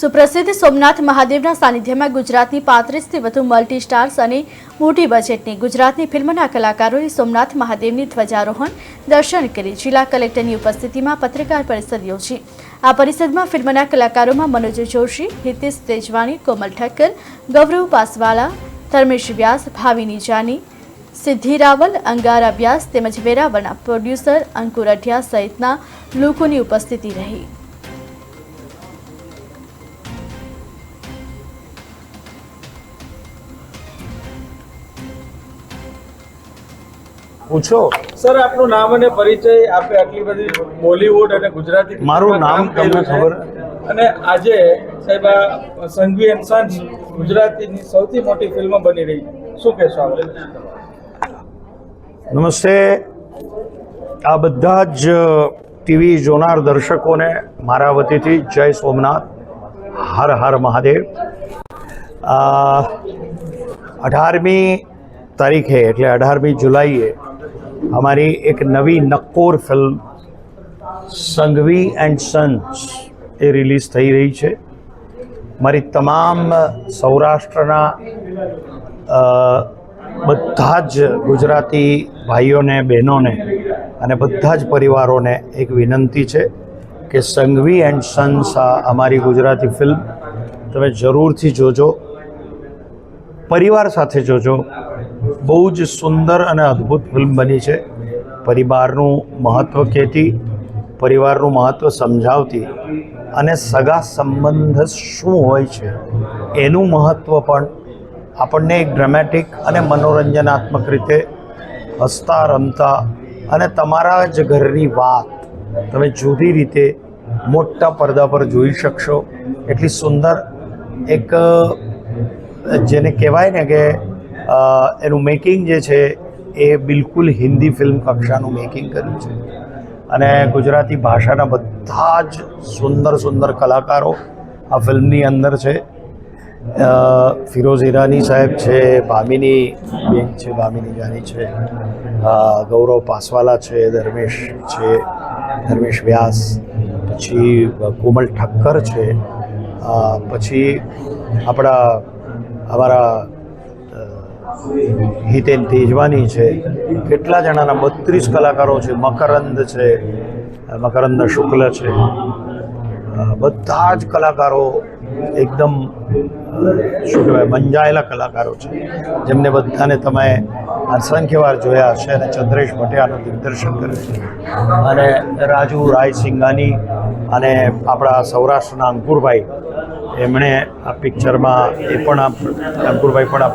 સુપ્રસિદ્ધ સોમનાથ મહાદેવના સાનિધ્યમાં ગુજરાતની પાંત્રીસથી વધુ મલ્ટી સ્ટાર્સ અને મોટી બજેટની ગુજરાતની ફિલ્મના કલાકારોએ સોમનાથ મહાદેવની ધ્વજારોહણ, દર્શન કરી. જિલ્લા કલેક્ટરની ઉપસ્થિતિમાં પત્રકાર પરિષદ યોજી. આ પરિષદમાં ફિલ્મના કલાકારોમાં મનોજ જોશી હિતેશ તેજવાણી, કોમલ ઠક્કર, ગૌરવ પાસવાલા ધર્મેશ વ્યાસ ભાવિની જાની સિદ્ધિ રાવલ, અંગારા વ્યાસ તેમજ વેરાવળના પ્રોડ્યુસર અંકુર અઢિયા સહિતના લોકોની ઉપસ્થિતિ રહી. પૂછો સર આપનું નામ અને પરિચય આપે આટલી બધી બોલીવુડ અને ગુજરાતી મારું નામ તમને ખબર? અને આજે સાહેબ આ સંઘવી એન્ડ સન્સ ગુજરાતીની સૌથી મોટી ફિલ્મ બની રહી શું કહેશો આપણે નમસ્તે. આ બધા જ ટીવી જોનાર દર્શકોને મારા વતીથી જય સોમનાથ. હર હર મહાદેવ. અઢારમી તારીખે એટલે અઢારમી જુલાઈએ અમારી એક નવી નક્કોર ફિલ્મ સંઘવી એન્ડ સન્સ એ રિલીઝ થઈ રહી છે મારી તમામ સૌરાષ્ટ્રના બધા જ ગુજરાતી ભાઈઓને બહેનોને અને બધા જ પરિવારોને એક વિનંતી છે કે સંઘવી એન્ડ સન્સ આ અમારી ગુજરાતી ફિલ્મ તમે જરૂરથી જોજો પરિવાર સાથે જોજો બહુ જ સુંદર અને અદ્ભુત ફિલ્મ બની છે. પરિવારનું મહત્ત્વ કહેતી, પરિવારનું મહત્ત્વ સમજાવતી અને સગા સંબંધ શું હોય છે એનું મહત્ત્વ પણ આપણને એક ડ્રામેટિક અને મનોરંજનાત્મક રીતે હસતા, રમતા અને તમારા જ ઘરની વાત તમે જુદી રીતે મોટા પડદા પર જોઈ શકશો. એટલી સુંદર એક, જેને કહેવાય ને કે એનું મેકિંગ જે છે એ બિલકુલ હિન્દી ફિલ્મ કક્ષાનું મેકિંગ કર્યું છે. અને ગુજરાતી ભાષાના બધા જ સુંદર સુંદર કલાકારો આ ફિલ્મની અંદર છે. ફિરોઝ ઈરાની સાહેબ છે, ભામિની બેન છે, ભામિની જાની છે ગૌરવ પાસવાલા છે, ધર્મેશ છે, ધર્મેશ વ્યાસ, પછી કોમલ ઠક્કર છે પછી આપણા અમારા હિતેન તેજવાની છે. કેટલા જણાના બત્રીસ કલાકારો છે. મકરંદ છે. મકરંદ શુક્લ છે. બધા જ કલાકારો એકદમ શું કહેવાય મંજાયેલા કલાકારો છે. જેમને બધાને તમે અસંખ્ય વાર જોયા છે અને ચંદ્રેશ ભટિયાનું દિગ્દર્શન કર્યું છે. અને રાજુ રાયસિંઘાની અને આપણા સૌરાષ્ટ્રના અંકુરભાઈ, એમણે આ પિક્ચરમાં એ પણ આ, અંકુરભાઈ પણ આ